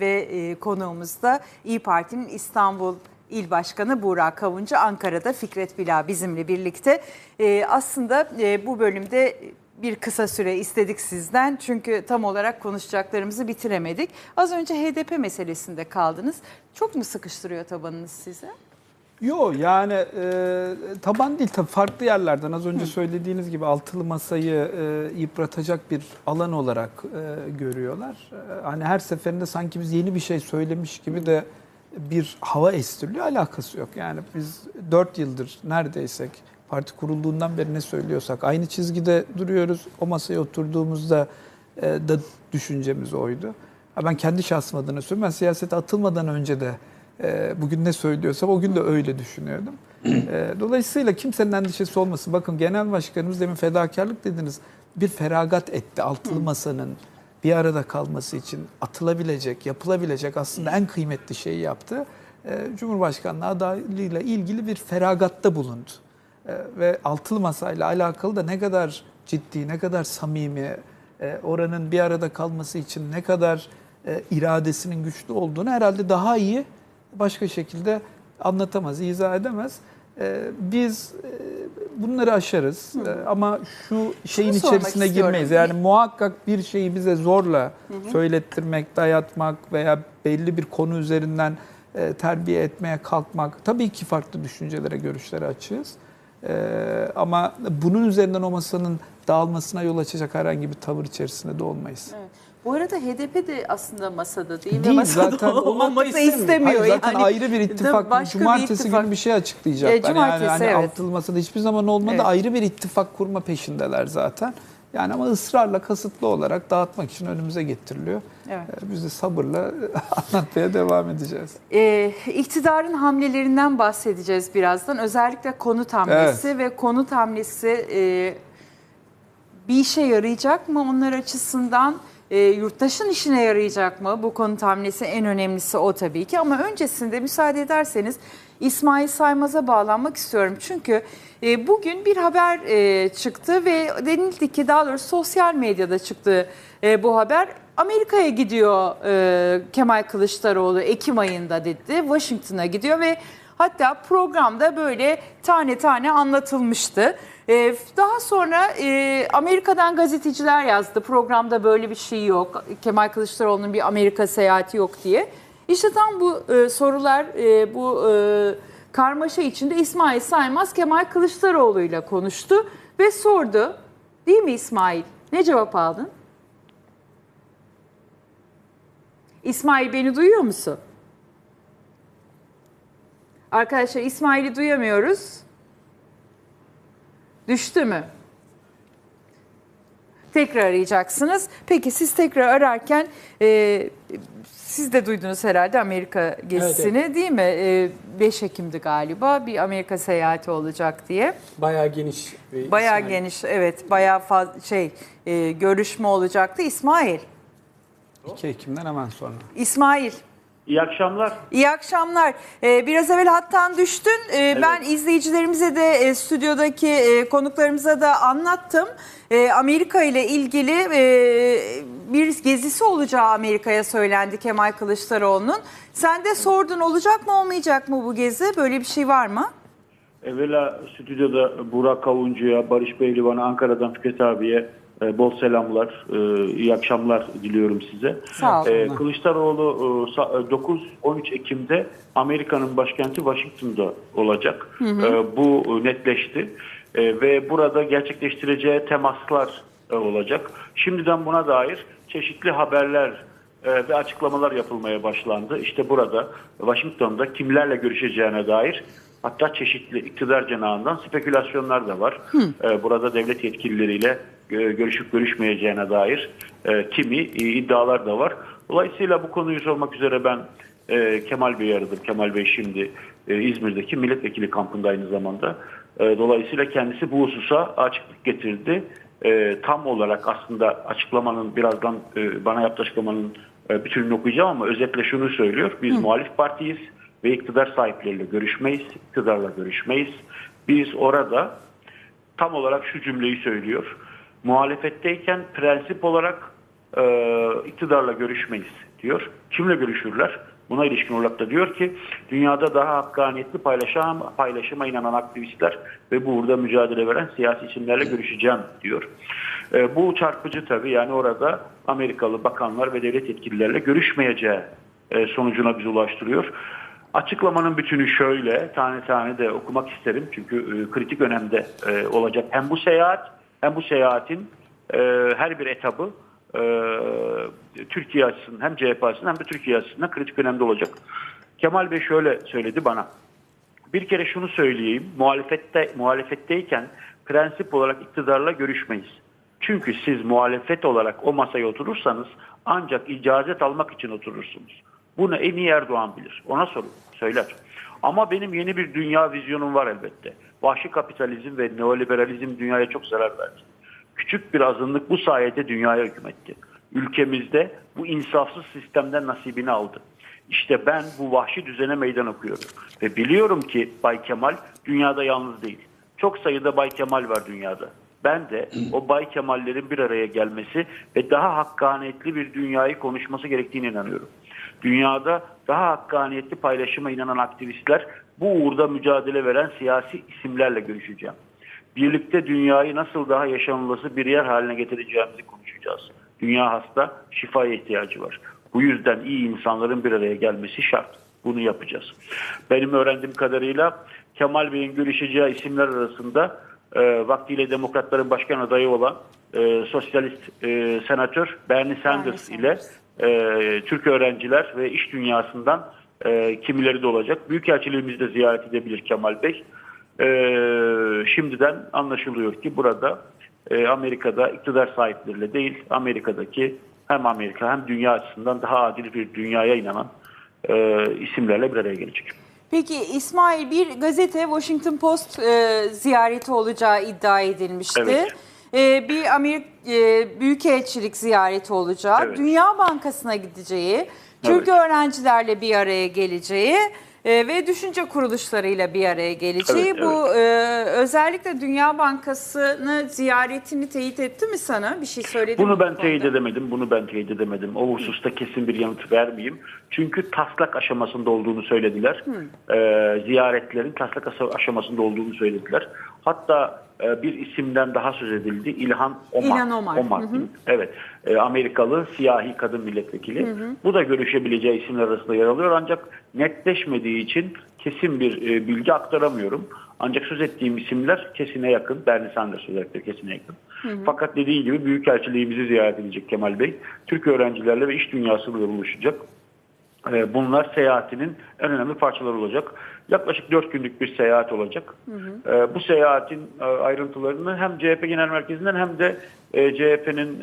Ve e, konuğumuz da İyi Parti'nin İstanbul İl Başkanı Buğra Kavuncu Ankara'da Fikret Bila bizimle birlikte. E, aslında e, bu bölümde bir kısa süre istedik sizden çünkü tam olarak konuşacaklarımızı bitiremedik. Az önce HDP meselesinde kaldınız. Çok mu sıkıştırıyor tabanınız size? Yok yani e, taban değil tabii farklı yerlerden az önce söylediğiniz gibi altılı masayı e, yıpratacak bir alan olarak e, görüyorlar. E, hani her seferinde sanki biz yeni bir şey söylemiş gibi de bir hava estiriliyor alakası yok. Yani biz 4 yıldır neredeysek parti kurulduğundan beri ne söylüyorsak aynı çizgide duruyoruz. O masaya oturduğumuzda e, da düşüncemiz oydu. Ha, ben kendi şahsım adına söylüyorum. Ben siyasete atılmadan önce de bugün ne söylüyorsam o gün de öyle düşünüyordum. E, dolayısıyla kimsenin endişesi olmasın. Bakın genel başkanımız demin fedakarlık dediniz. Bir feragat etti altılı masanın bir arada kalması için atılabilecek, yapılabilecek aslında en kıymetli şeyi yaptı. E, Cumhurbaşkanlığı adaylığıyla ilgili bir feragatta bulundu. Ve altılı masayla alakalı da ne kadar ciddi, ne kadar samimi, e, oranın bir arada kalması için ne kadar e, iradesinin güçlü olduğunu herhalde daha iyi başka şekilde anlatamaz, izah edemez. E, biz e, bunları aşarız E, ama şu şeyin Şunu sormak içerisine istiyorum. girmeyiz. Yani muhakkak bir şeyi bize zorla söylettirmek, dayatmak veya belli bir konu üzerinden e, terbiye etmeye kalkmak tabii ki farklı düşüncelere, görüşlere açığız. E, ama bunun üzerinden o masanın dağılmasına yol açacak herhangi bir tavır içerisinde de olmayız. Evet. Bu arada HDP de aslında masada değil, ve Değil masada zaten olmaması istemiyor. Hayır, zaten Yani ayrı bir ittifak. başka bir cumartesi ittifak. günü bir şey açıklayacaklar. E, cumartesi, yani hani evet. altılı masada hiçbir zaman olmadı. Evet. Ayrı bir ittifak kurma peşindeler zaten. Yani ama ısrarla kasıtlı olarak dağıtmak için önümüze getiriliyor. Evet. E, Biz de sabırla anlatmaya devam edeceğiz. Ee, iktidarın hamlelerinden bahsedeceğiz birazdan. Özellikle konut hamlesi ve konut hamlesi e, bir işe yarayacak mı onlar açısından? E, yurttaşın işine yarayacak mı? Bu konut hamlesi en önemlisi o tabii ki. Ama öncesinde müsaade ederseniz İsmail Saymaz'a bağlanmak istiyorum. Çünkü e, bugün bir haber e, çıktı ve denildi ki daha doğrusu sosyal medyada çıktı e, bu haber. Amerika'ya gidiyor e, Kemal Kılıçdaroğlu Ekim ayında dedi. Washington'a gidiyor ve hatta programda böyle tane tane anlatılmıştı. E, daha sonra e, Amerika'dan gazeteciler yazdı. Programda böyle bir şey yok. Kemal Kılıçdaroğlu'nun bir Amerika seyahati yok diye. İşte tam bu e, sorular, e, bu karmaşa içinde İsmail Saymaz Kemal Kılıçdaroğlu ile konuştu ve sordu. Değil mi İsmail? Ne cevap aldın? İsmail beni duyuyor musun? Arkadaşlar İsmail'i duyamıyoruz. Düştü mü? Tekrar arayacaksınız. Peki siz tekrar ararken e, siz de duydunuz herhalde Amerika gezisini değil mi? E, 5 Ekim'di galiba bir Amerika seyahati olacak diye. Bayağı geniş. bir Bayağı İsmail. geniş evet bayağı fazla şey e, görüşme olacaktı. İsmail, 2 Ekim'den hemen sonra. İsmail İyi akşamlar. İyi akşamlar. Ee, biraz evvel hattan düştün. Ee, Ben izleyicilerimize de e, stüdyodaki e, konuklarımıza da anlattım. Ee, Amerika ile ilgili e, bir gezisi olacağı Amerika'ya söylendi Kemal Kılıçdaroğlu'nun. Sen de sordun olacak mı olmayacak mı bu gezi? Böyle bir şey var mı? Evvela stüdyoda Burak Kavuncu'ya, Barış Beylivan'a, Ankara'dan Fikret abiye e, bol selamlar, e, iyi akşamlar diliyorum size. Sağ ol. E, Kılıçdaroğlu e, sa- e, 9-13 Ekim'de Amerika'nın başkenti Washington'da olacak. E, Bu netleşti. E, Ve burada gerçekleştireceği temaslar e, olacak. Şimdiden buna dair çeşitli haberler ve açıklamalar yapılmaya başlandı. İşte burada Washington'da kimlerle görüşeceğine dair hatta çeşitli iktidar cenahından spekülasyonlar da var. E, Burada devlet yetkilileriyle e, görüşüp görüşmeyeceğine dair e, kimi iddialar da var. Dolayısıyla bu konuyu sormak üzere ben e, Kemal Bey'i aradım. Kemal Bey şimdi İzmir'deki milletvekili kampında aynı zamanda. Dolayısıyla kendisi bu hususa açıklık getirdi. Tam olarak aslında açıklamanın birazdan bana yaptığı açıklamanın bütününü okuyacağım ama özetle şunu söylüyor. Biz muhalif partiyiz ve iktidar sahipleriyle görüşmeyiz, iktidarla görüşmeyiz. Biz orada tam olarak şu cümleyi söylüyor. Muhalefetteyken prensip olarak e, iktidarla görüşmeyiz. diyor. Kimle görüşürler? Buna ilişkin olarak da diyor ki dünyada daha hakkaniyetli paylaşım, paylaşıma inanan aktivistler ve burada mücadele veren siyasi isimlerle görüşeceğim diyor. E, bu çarpıcı tabii yani orada Amerikalı bakanlar ve devlet yetkililerle görüşmeyeceği e, sonucuna bizi ulaştırıyor. Açıklamanın bütünü şöyle, tane tane de okumak isterim çünkü e, kritik önemde e, olacak. Hem bu seyahat hem bu seyahatin e, her bir etabı Türkiye açısından hem CHP açısından hem de Türkiye açısından kritik önemde olacak. Kemal Bey şöyle söyledi bana. Bir kere şunu söyleyeyim, muhalefette muhalefetteyken prensip olarak iktidarla görüşmeyiz. Çünkü siz muhalefet olarak o masaya oturursanız ancak icazet almak için oturursunuz. Bunu en iyi Erdoğan bilir. Ona sorun, söyler. Ama benim yeni bir dünya vizyonum var elbette. Vahşi kapitalizm ve neoliberalizm dünyaya çok zarar verdi. Küçük bir azınlık bu sayede dünyaya hükmetti. Ülkemizde bu insafsız sistemden nasibini aldı. İşte ben bu vahşi düzene meydan okuyorum. Ve biliyorum ki Bay Kemal dünyada yalnız değil. Çok sayıda Bay Kemal var dünyada. Ben de o Bay Kemallerin bir araya gelmesi ve daha hakkaniyetli bir dünyayı konuşması gerektiğine inanıyorum. Dünyada daha hakkaniyetli paylaşıma inanan aktivistler bu uğurda mücadele veren siyasi isimlerle görüşeceğim. Birlikte dünyayı nasıl daha yaşanılası bir yer haline getireceğimizi konuşacağız. Dünya hasta, şifaya ihtiyacı var. Bu yüzden iyi insanların bir araya gelmesi şart. Bunu yapacağız. Benim öğrendiğim kadarıyla Kemal Bey'in görüşeceği isimler arasında e, vaktiyle Demokratların başkan adayı olan e, sosyalist e, senatör Bernie Sanders Bernie ile e, Türk öğrenciler ve iş dünyasından e, kimileri de olacak. Büyükelçiliğimizi de ziyaret edebilir Kemal Bey. E, şimdiden anlaşılıyor ki burada e, Amerika'da iktidar sahipleriyle değil, Amerika'daki hem Amerika hem dünya açısından daha adil bir dünyaya inanan e, isimlerle bir araya gelecek. Peki İsmail bir gazete Washington Post e, ziyareti olacağı iddia edilmişti. Evet. E, bir Amerik e, Büyükelçilik ziyareti olacağı, Evet. Dünya Bankası'na gideceği, Türk Evet. öğrencilerle bir araya geleceği e, ve düşünce kuruluşlarıyla bir araya geleceği. Evet, Bu e, özellikle Dünya Bankası'nı ziyaretini teyit etti mi sana? Bir şey söyledi mi Bunu bu ben teyit edemedim. Bunu ben teyit edemedim. O hususta kesin bir yanıt vermeyeyim. Çünkü taslak aşamasında olduğunu söylediler. Ee, ziyaretlerin taslak aşamasında olduğunu söylediler. Hatta e, bir isimden daha söz edildi. İlhan Omar. İlhan Omar. Hı hı. Evet. E, Amerikalı siyahi kadın milletvekili. Bu da görüşebileceği isimler arasında yer alıyor. Ancak netleşmediği için kesin bir e, bilgi aktaramıyorum. Ancak söz ettiğim isimler kesine yakın. Bernie Sanders özellikle kesine yakın. Fakat dediği gibi Büyükelçiliğimizi ziyaret edecek Kemal Bey. Türk öğrencilerle ve iş dünyasıyla buluşacak. E, Bunlar seyahatinin en önemli parçaları olacak. Yaklaşık 4 günlük bir seyahat olacak. E, Bu seyahatin e, ayrıntılarını hem CHP Genel Merkezi'nden hem de CHP'nin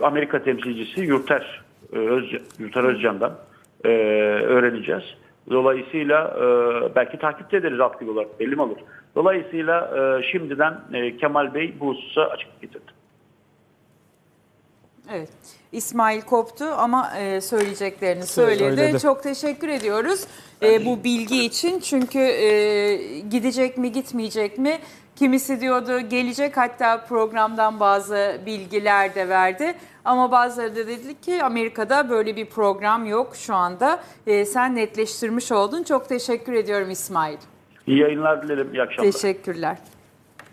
Amerika temsilcisi Yurter, Özcan, Yurter Özcan'dan öğreneceğiz. Dolayısıyla belki takip ederiz aktif olarak belli mi olur. Dolayısıyla şimdiden Kemal Bey bu hususa açıklık getirdi. Evet. İsmail koptu ama e, söyleyeceklerini söyledi. Söyledi. Çok teşekkür ediyoruz e, bu bilgi için. Çünkü e, gidecek mi gitmeyecek mi? Kimisi diyordu gelecek hatta programdan bazı bilgiler de verdi. Ama bazıları da dedi ki Amerika'da böyle bir program yok şu anda. E, sen netleştirmiş oldun. Çok teşekkür ediyorum İsmail. İyi yayınlar dilerim. İyi akşamlar. Teşekkürler.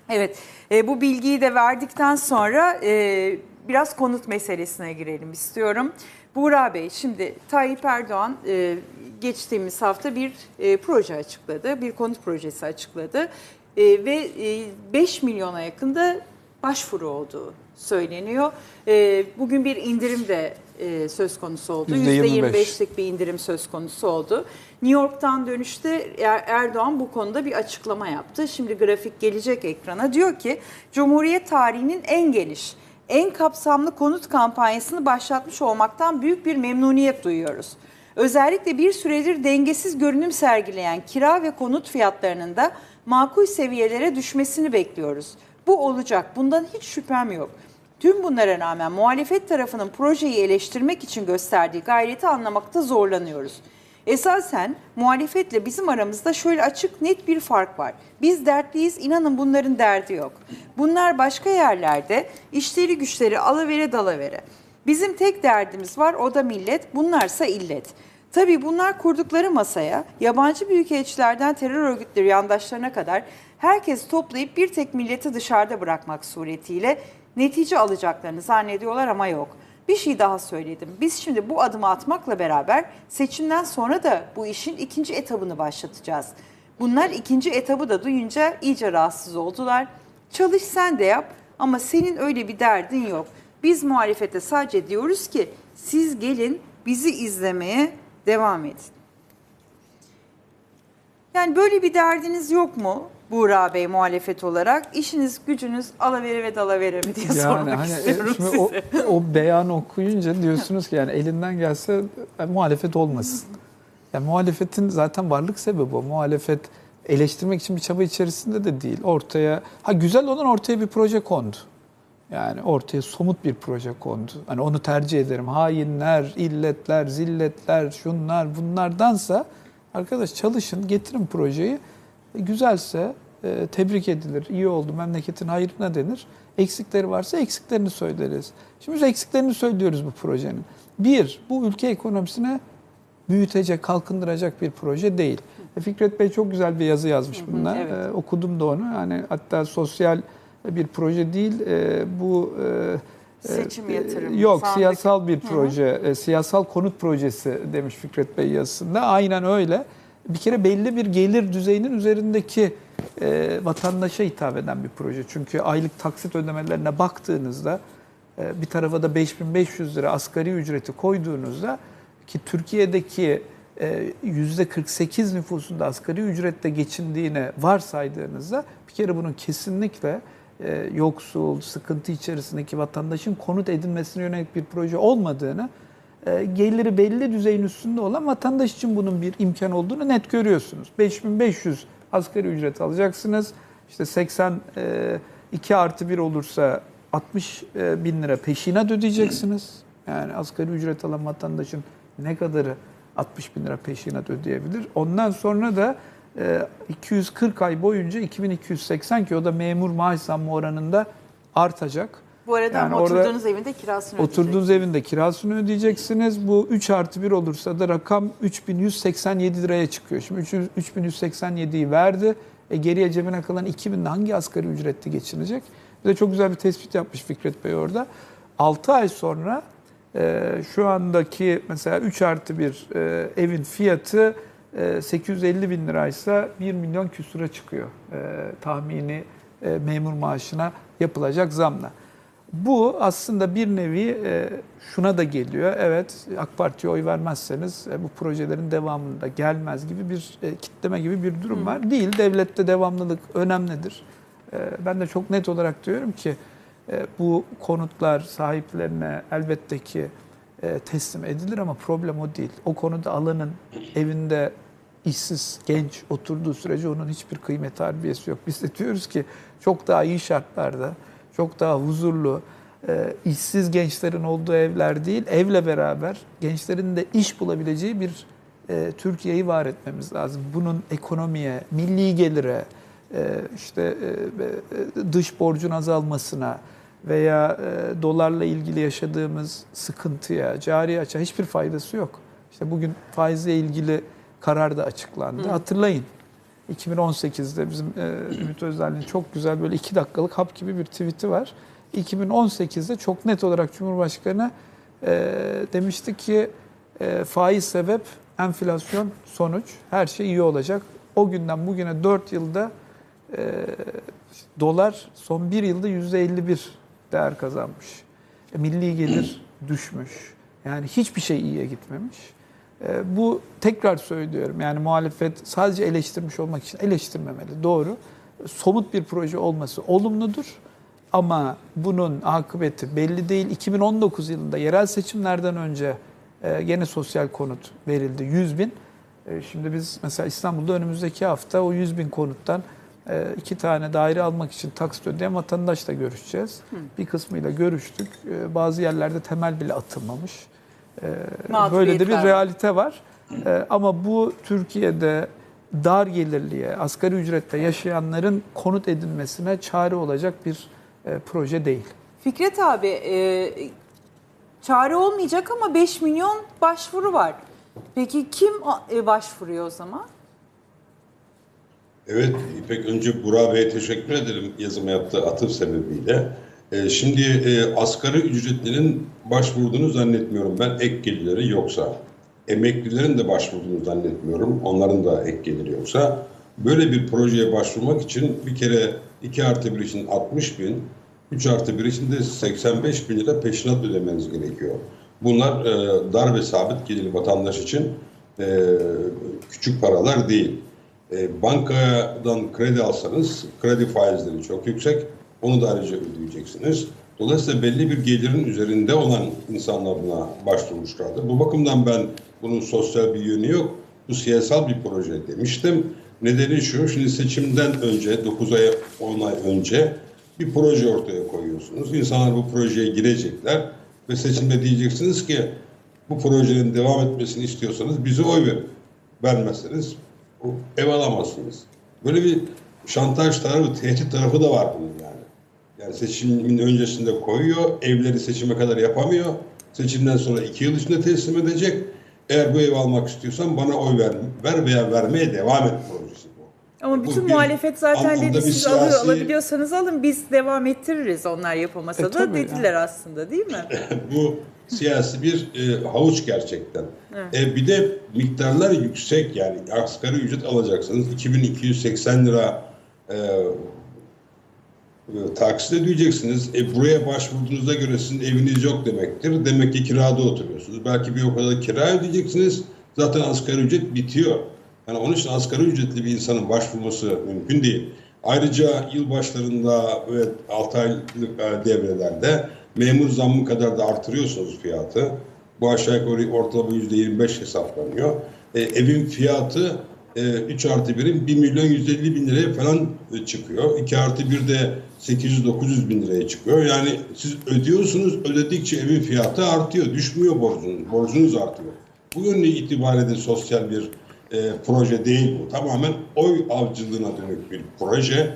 Evet, e, bu bilgiyi de verdikten sonra e, biraz konut meselesine girelim istiyorum. Buğra Bey, şimdi Tayyip Erdoğan e, geçtiğimiz hafta bir e, proje açıkladı, bir konut projesi açıkladı E, ve e, 5 milyona yakında başvuru olduğu söyleniyor. E, bugün bir indirim de e, söz konusu oldu. %25. %25'lik bir indirim söz konusu oldu. New York'tan dönüşte Er- Erdoğan bu konuda bir açıklama yaptı. Şimdi grafik gelecek ekrana. Diyor ki Cumhuriyet tarihinin en geniş, en kapsamlı konut kampanyasını başlatmış olmaktan büyük bir memnuniyet duyuyoruz. Özellikle bir süredir dengesiz görünüm sergileyen kira ve konut fiyatlarının da makul seviyelere düşmesini bekliyoruz. Bu olacak. Bundan hiç şüphem yok. Tüm bunlara rağmen muhalefet tarafının projeyi eleştirmek için gösterdiği gayreti anlamakta zorlanıyoruz. Esasen muhalefetle bizim aramızda şöyle açık net bir fark var. Biz dertliyiz, inanın bunların derdi yok. Bunlar başka yerlerde işleri güçleri alavere dalavere. Bizim tek derdimiz var o da millet, bunlarsa illet. Tabii bunlar kurdukları masaya yabancı büyükelçilerden terör örgütleri yandaşlarına kadar herkes toplayıp bir tek milleti dışarıda bırakmak suretiyle netice alacaklarını zannediyorlar ama yok. Bir şey daha söyledim. Biz şimdi bu adımı atmakla beraber seçimden sonra da bu işin ikinci etabını başlatacağız. Bunlar ikinci etabı da duyunca iyice rahatsız oldular. Çalış sen de yap ama senin öyle bir derdin yok. Biz muhalefete sadece diyoruz ki siz gelin bizi izlemeye devam edin. Yani böyle bir derdiniz yok mu Buğra Bey muhalefet olarak? İşiniz gücünüz alavere ve dalavere mi diye Yani sormak hani e, istiyorum şimdi size. o, o beyanı okuyunca diyorsunuz ki yani elinden gelse e, muhalefet olmasın. Yani muhalefetin zaten varlık sebebi o. Muhalefet eleştirmek için bir çaba içerisinde de değil. Ortaya ha güzel olan ortaya bir proje kondu. Yani ortaya somut bir proje kondu. Hani onu tercih ederim. Hainler, illetler, zilletler, şunlar bunlardansa arkadaş çalışın, getirin projeyi. E, güzelse e, tebrik edilir. iyi oldu, memleketin hayrına denir. Eksikleri varsa eksiklerini söyleriz. Şimdi biz eksiklerini söylüyoruz bu projenin. Bir, bu ülke ekonomisine büyütecek, kalkındıracak bir proje değil. E, Fikret Bey çok güzel bir yazı yazmış bunlar. evet. E, okudum da onu. Yani hatta sosyal bir proje değil. e, bu e, Seçim e, yatırımı, Yok, sandık. siyasal bir proje. e, siyasal konut projesi demiş Fikret Bey yazısında. Aynen öyle. Bir kere belli bir gelir düzeyinin üzerindeki e, vatandaşa hitap eden bir proje. Çünkü aylık taksit ödemelerine baktığınızda e, bir tarafa da 5500 lira asgari ücreti koyduğunuzda ki Türkiye'deki e, %48 nüfusunda asgari ücretle geçindiğine varsaydığınızda bir kere bunun kesinlikle e, yoksul, sıkıntı içerisindeki vatandaşın konut edinmesine yönelik bir proje olmadığını, e, geliri belli düzeyin üstünde olan vatandaş için bunun bir imkan olduğunu net görüyorsunuz. 5500 asgari ücret alacaksınız. İşte 82 artı 1 olursa 60 e, bin lira peşinat ödeyeceksiniz. Yani asgari ücret alan vatandaşın ne kadarı 60 bin lira peşinat ödeyebilir. Ondan sonra da e, 240 ay boyunca 2280 ki o da memur maaş zammı oranında artacak. Bu arada Yani ama oturduğunuz evinde kirasını Oturduğunuz evinde kirasını ödeyeceksiniz. Bu 3 artı 1 olursa da rakam 3187 liraya çıkıyor. Şimdi 300 3187'yi verdi. E geriye cebine kalan 2000 hangi asgari ücretli geçinecek? Bir de çok güzel bir tespit yapmış Fikret Bey orada. 6 ay sonra e, şu andaki mesela 3 artı 1 e, evin fiyatı 850 bin liraysa 1 milyon küsura çıkıyor. E, tahmini e, memur maaşına yapılacak zamla. Bu aslında bir nevi e, şuna da geliyor. Evet AK Parti'ye oy vermezseniz e, bu projelerin devamında gelmez gibi bir kitleme gibi bir durum var. Değil. Devlette devamlılık önemlidir. E, ben de çok net olarak diyorum ki bu konutlar sahiplerine elbette ki teslim edilir ama problem o değil. O konuda alanın evinde işsiz genç oturduğu sürece onun hiçbir kıymet harbiyesi yok. Biz de diyoruz ki çok daha iyi şartlarda, çok daha huzurlu, e, işsiz gençlerin olduğu evler değil, evle beraber gençlerin de iş bulabileceği bir e, Türkiye'yi var etmemiz lazım. Bunun ekonomiye, milli gelire, e, işte dış borcun azalmasına veya dolarla ilgili yaşadığımız sıkıntıya, cari açığa hiçbir faydası yok. İşte bugün faizle ilgili karar da açıklandı. Hatırlayın. 2018'de bizim e, Ümit Özdağ'ın çok güzel böyle iki dakikalık hap gibi bir tweet'i var. 2018'de çok net olarak Cumhurbaşkanı e, demişti ki e, faiz sebep, enflasyon sonuç, her şey iyi olacak. O günden bugüne 4 yılda e, dolar son bir yılda %51 değer kazanmış. E, milli gelir düşmüş. Yani hiçbir şey iyiye gitmemiş. E, bu tekrar söylüyorum yani muhalefet sadece eleştirmiş olmak için eleştirmemeli. Doğru. Somut bir proje olması olumludur. Ama bunun akıbeti belli değil. 2019 yılında yerel seçimlerden önce e, gene sosyal konut verildi 100 bin. E, şimdi biz mesela İstanbul'da önümüzdeki hafta o 100 bin konuttan e, iki tane daire almak için taksit ödeyen vatandaşla görüşeceğiz. Bir kısmıyla görüştük. E, bazı yerlerde temel bile atılmamış. E, böyle de bir var. realite var. E, ama bu Türkiye'de dar gelirliye, asgari ücretle yaşayanların konut edinmesine çare olacak bir e, proje değil. Fikret abi e, çare olmayacak ama 5 milyon başvuru var. Peki kim e, başvuruyor o zaman? Evet İpek önce Burak Bey'e teşekkür ederim yazıma yaptığı atıf sebebiyle. Ee, şimdi e, asgari ücretlinin başvurduğunu zannetmiyorum ben ek gelirleri yoksa. Emeklilerin de başvurduğunu zannetmiyorum. Onların da ek geliri yoksa. Böyle bir projeye başvurmak için bir kere 2 artı 1 için 60 bin, 3 artı 1 için de 85 bin lira peşinat ödemeniz gerekiyor. Bunlar e, dar ve sabit gelirli vatandaş için e, küçük paralar değil. E, bankadan kredi alsanız kredi faizleri çok yüksek. Onu da ayrıca ödeyeceksiniz. Dolayısıyla belli bir gelirin üzerinde olan insanlar buna başvurmuşlardı. Bu bakımdan ben bunun sosyal bir yönü yok. Bu siyasal bir proje demiştim. Nedeni şu, şimdi seçimden önce 9 ay 10 ay önce bir proje ortaya koyuyorsunuz. İnsanlar bu projeye girecekler ve seçimde diyeceksiniz ki bu projenin devam etmesini istiyorsanız bize oy verin. Vermezseniz ev alamazsınız. Böyle bir şantaj tarafı, tehdit tarafı da var bunun yani. Yani seçimin öncesinde koyuyor, evleri seçime kadar yapamıyor. Seçimden sonra iki yıl içinde teslim edecek. Eğer bu evi almak istiyorsan bana oy ver, ver veya vermeye devam et projesi bu. Ama Bu bütün bir muhalefet zaten dedi siz siyasi- alıyor, alabiliyorsanız alın biz devam ettiririz onlar yapamasa E, da dediler aslında değil mi? bu siyasi bir e, havuç gerçekten. E, bir de miktarlar yüksek yani asgari ücret alacaksınız. 2280 lira e, e, taksit ödeyeceksiniz. E, buraya başvurduğunuzda göre sizin eviniz yok demektir. Demek ki kirada oturuyorsunuz. Belki bir o kadar kira ödeyeceksiniz. Zaten asgari ücret bitiyor. Yani onun için asgari ücretli bir insanın başvurması mümkün değil. Ayrıca yılbaşlarında ve 6 aylık e, devrelerde memur zammı kadar da artırıyorsunuz fiyatı. Bu aşağı yukarı ortalama %25 hesaplanıyor. E, evin fiyatı e, 3 artı 1'in 1 milyon 150 bin liraya falan e, çıkıyor. 2 artı 1 de 800-900 bin liraya çıkıyor. Yani siz ödüyorsunuz, ödedikçe evin fiyatı artıyor. Düşmüyor borcunuz, borcunuz artıyor. Bu yönü itibariyle de sosyal bir e, proje değil bu. Tamamen oy avcılığına dönük bir proje.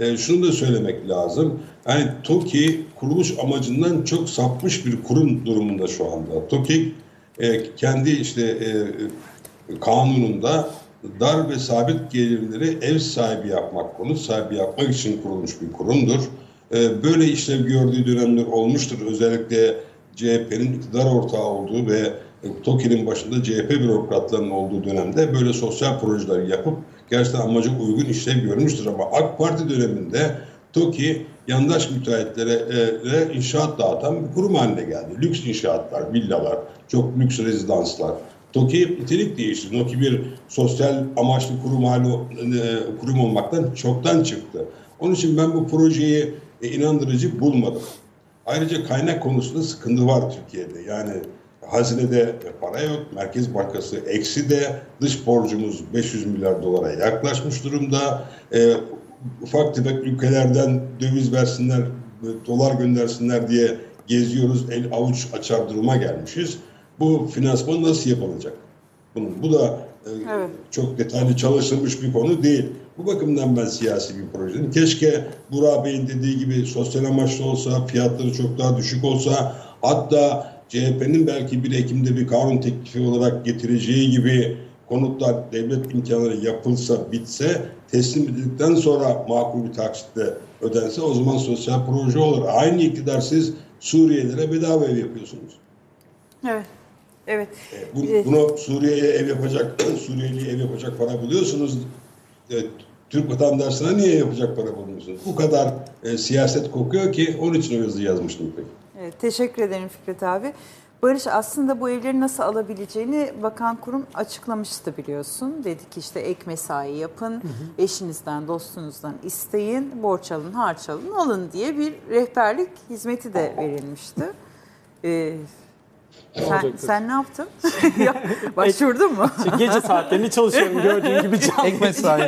E, şunu da söylemek lazım. Yani TOKİ kuruluş amacından çok sapmış bir kurum durumunda şu anda. TOKİ e, kendi işte e, e, kanununda dar ve sabit gelirleri ev sahibi yapmak, konut sahibi yapmak için kurulmuş bir kurumdur. E, böyle işlev gördüğü dönemler olmuştur. Özellikle CHP'nin iktidar ortağı olduğu ve TOKİ'nin başında CHP bürokratlarının olduğu dönemde böyle sosyal projeler yapıp gerçekten amaca uygun işlev görmüştür. Ama AK Parti döneminde TOKİ yandaş müteahhitlere e, inşaat dağıtan bir kurum haline geldi. Lüks inşaatlar, villalar, çok lüks rezidanslar. TOKİ nitelik değişti. TOKİ bir sosyal amaçlı kurum hali, e, kurum olmaktan çoktan çıktı. Onun için ben bu projeyi e, inandırıcı bulmadım. Ayrıca kaynak konusunda sıkıntı var Türkiye'de. Yani hazinede para yok, Merkez Bankası eksi de dış borcumuz 500 milyar dolara yaklaşmış durumda. E, ufak tefek ülkelerden döviz versinler, dolar göndersinler diye geziyoruz, el avuç açar duruma gelmişiz. Bu finansman nasıl yapılacak? Bunun, bu da e, Evet. çok detaylı çalışılmış bir konu değil. Bu bakımdan ben siyasi bir projenin. Keşke Burak Bey'in dediği gibi sosyal amaçlı olsa, fiyatları çok daha düşük olsa, hatta CHP'nin belki 1 Ekim'de bir kanun teklifi olarak getireceği gibi konutlar devlet imkanları yapılsa, bitse, teslim edildikten sonra makul bir taksitle ödense o zaman sosyal proje olur. Aynı iktidar siz Suriyelilere bedava ev yapıyorsunuz. Evet. Evet. Bu, Evet. bunu Suriye'ye ev yapacak, Suriyeli'ye ev yapacak para buluyorsunuz. E, Türk vatandaşına niye yapacak para bulmuyorsunuz? Bu kadar e, siyaset kokuyor ki onun için o yazıyı yazmıştım pek. Evet, teşekkür ederim Fikret abi. Barış aslında bu evleri nasıl alabileceğini bakan kurum açıklamıştı biliyorsun. Dedi ki işte ek mesai yapın, eşinizden, dostunuzdan isteyin, borç alın, harç alın, alın diye bir rehberlik hizmeti de verilmişti. Ee, sen, sen ne yaptın? Ya, Başvurdun mu? İşte gece saatlerini çalışıyorum gördüğün gibi canlı. Ek mesai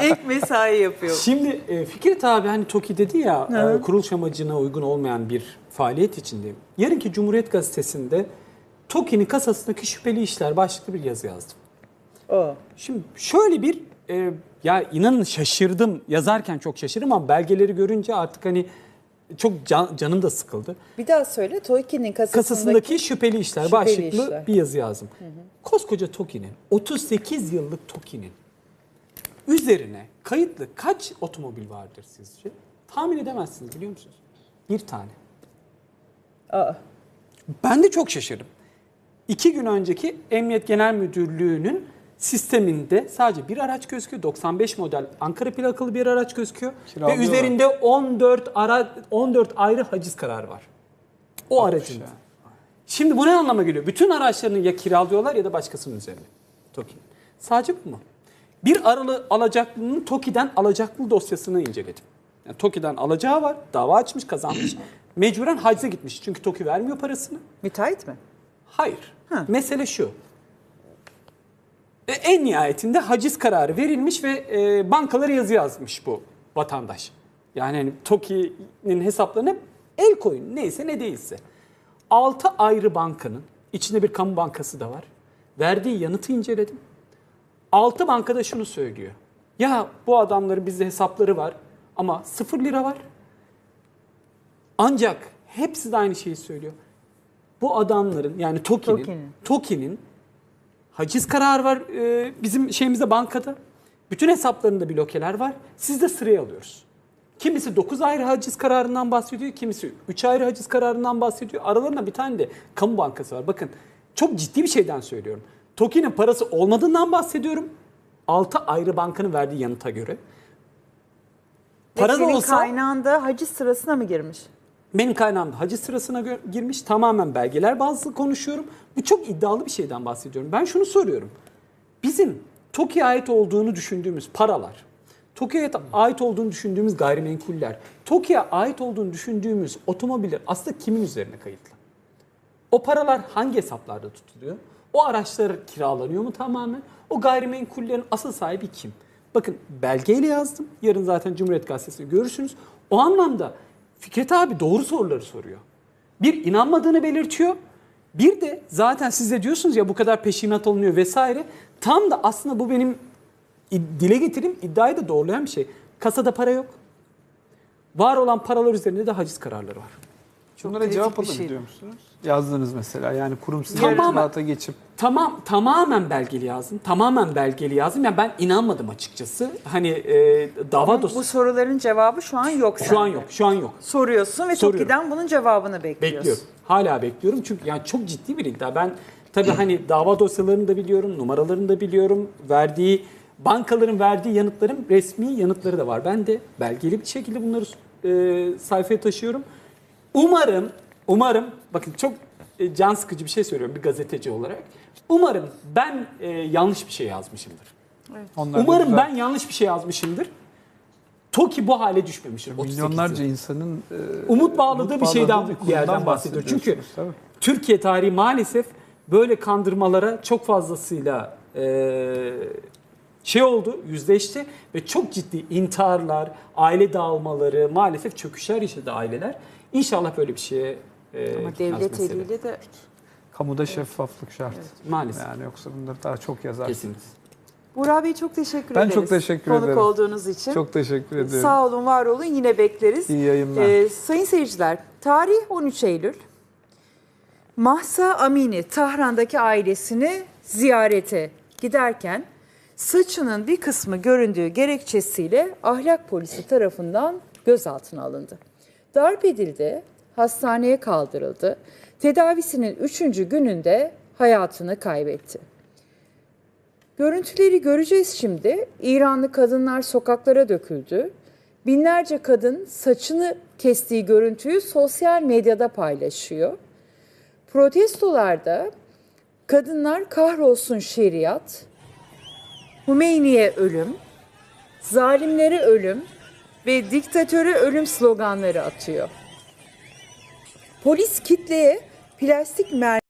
Ek mesai yapıyor. Şimdi e, Fikret abi hani TOKİ dedi ya e, kuruluş amacına uygun olmayan bir faaliyet içindeyim. Yarınki Cumhuriyet Gazetesi'nde TOKİ'nin kasasındaki şüpheli işler başlıklı bir yazı yazdım. O. Şimdi şöyle bir e, ya inanın şaşırdım yazarken çok şaşırdım ama belgeleri görünce artık hani çok can- canım da sıkıldı. Bir daha söyle. TOKİ'nin kasasındaki, Kasasındaki şüpheli işler Şüpheli başlıklı işler. bir yazı yazdım. Koskoca TOKİ'nin 38 yıllık TOKİ'nin üzerine kayıtlı kaç otomobil vardır sizce? Tahmin edemezsiniz biliyor musunuz? Bir tane. Aa, Ben de çok şaşırdım. İki gün önceki Emniyet Genel Müdürlüğü'nün sisteminde sadece bir araç gözüküyor. 95 model Ankara plakalı bir araç gözüküyor. Ve Kiralıyorlar. üzerinde 14 ara 14 ayrı haciz kararı var. O aracın. Şimdi bu ne anlama geliyor? Bütün araçlarını ya kiralıyorlar ya da başkasının üzerine. TOKİ. Sadece bu mu? Bir aralı alacaklının TOKİ'den alacaklı dosyasını inceledim. Yani TOKİ'den alacağı var, dava açmış, kazanmış. Mecburen hacize gitmiş. Çünkü TOKİ vermiyor parasını. müteahhit mi? Hayır. Ha. Mesele şu. E, En nihayetinde haciz kararı verilmiş ve e, bankalara yazı yazmış bu vatandaş. Yani hani TOKİ'nin hesaplarına el koyun neyse ne değilse. 6 ayrı bankanın içinde bir kamu bankası da var. Verdiği yanıtı inceledim. 6 bankada şunu söylüyor. Ya bu adamların bizde hesapları var ama 0 lira var. Ancak hepsi de aynı şeyi söylüyor. Bu adamların yani TOKİ'nin TOKİ'nin. Haciz kararı var e, bizim şeyimizde bankada. Bütün hesaplarında blokeler var. Siz de sıraya alıyoruz. Kimisi 9 ayrı haciz kararından bahsediyor, kimisi 3 ayrı haciz kararından bahsediyor. Aralarında bir tane de kamu bankası var. Bakın çok ciddi bir şeyden söylüyorum. TOKİ'nin parası olmadığından bahsediyorum. 6 ayrı bankanın verdiği yanıta göre. Para da olsa kaynağında haciz sırasına mı girmiş? Benim kaynağımda haciz sırasına girmiş. Tamamen belgeler bazlı konuşuyorum. Bu çok iddialı bir şeyden bahsediyorum. Ben şunu soruyorum. Bizim TOKİ'ye ait olduğunu düşündüğümüz paralar, TOKİ'ye ait olduğunu düşündüğümüz gayrimenkuller, TOKİ'ye ait olduğunu düşündüğümüz otomobiller aslında kimin üzerine kayıtlı? O paralar hangi hesaplarda tutuluyor? O araçlar kiralanıyor mu tamamen? O gayrimenkullerin asıl sahibi kim? Bakın belgeyle yazdım. Yarın zaten Cumhuriyet Gazetesi'nde görürsünüz. O anlamda Fikret abi doğru soruları soruyor. Bir inanmadığını belirtiyor. Bir de zaten siz de diyorsunuz ya bu kadar peşinat alınıyor vesaire. Tam da aslında bu benim dile getireyim iddiayı da doğrulayan bir şey. Kasada para yok. Var olan paralar üzerinde de haciz kararları var. Bunlara kritik cevap bir şey. alabiliyor musunuz? Yazdınız mesela yani kurumsal irtibata geçip Tamam tamamen belgeli yazdım. Tamamen belgeli yazdım. Yani ben inanmadım açıkçası. Hani e, dava Ama bu soruların cevabı şu an yok şu sende. an yok. Şu an yok. Soruyorsun ve Soruyorum. TOKİ'den bunun cevabını bekliyorsun. Bekliyorum. Hala bekliyorum çünkü yani çok ciddi bir iddia. Ben tabii hani dava dosyalarını da biliyorum, numaralarını da biliyorum. Verdiği bankaların verdiği yanıtların resmi yanıtları da var. Ben de belgeli bir şekilde bunları e, sayfaya taşıyorum. Umarım, umarım bakın çok e, can sıkıcı bir şey söylüyorum bir gazeteci olarak. Umarım ben e, yanlış bir şey yazmışımdır. onlar da Umarım güzel. ben yanlış bir şey yazmışımdır. TOKİ bu hale düşmemiştir. 38 yıl. milyonlarca insanın e, Umut bağladığı bir şeyden bir yerden bahsediyor. Çünkü tabii. Türkiye tarihi maalesef böyle kandırmalara çok fazlasıyla e, şey oldu, yüzleşti ve çok ciddi intiharlar, aile dağılmaları, maalesef çöküşler yaşadı aileler. İnşallah böyle bir şeye e, Ama devlet eliyle de Kamuda şeffaflık şart. Maalesef. Yani yoksa bunları daha çok yazarsınız. Kesinlikle. Burak Bey çok teşekkür Ben ederiz. çok teşekkür Konuk ederim. olduğunuz için. Çok teşekkür ediyorum. Sağ olun, var olun. Yine bekleriz. İyi yayınlar. Ee, sayın seyirciler, tarih 13 Eylül. Mahsa Amini Tahran'daki ailesini ziyarete giderken saçının bir kısmı göründüğü gerekçesiyle ahlak polisi tarafından gözaltına alındı. Darp edildi, hastaneye kaldırıldı. Tedavisinin 3. gününde hayatını kaybetti. Görüntüleri göreceğiz şimdi. İranlı kadınlar sokaklara döküldü. Binlerce kadın saçını kestiği görüntüyü sosyal medyada paylaşıyor. Protestolarda kadınlar kahrolsun şeriat, Hümeyni'ye ölüm, zalimlere ölüm ve diktatöre ölüm sloganları atıyor. Polis kitleye plastik mermi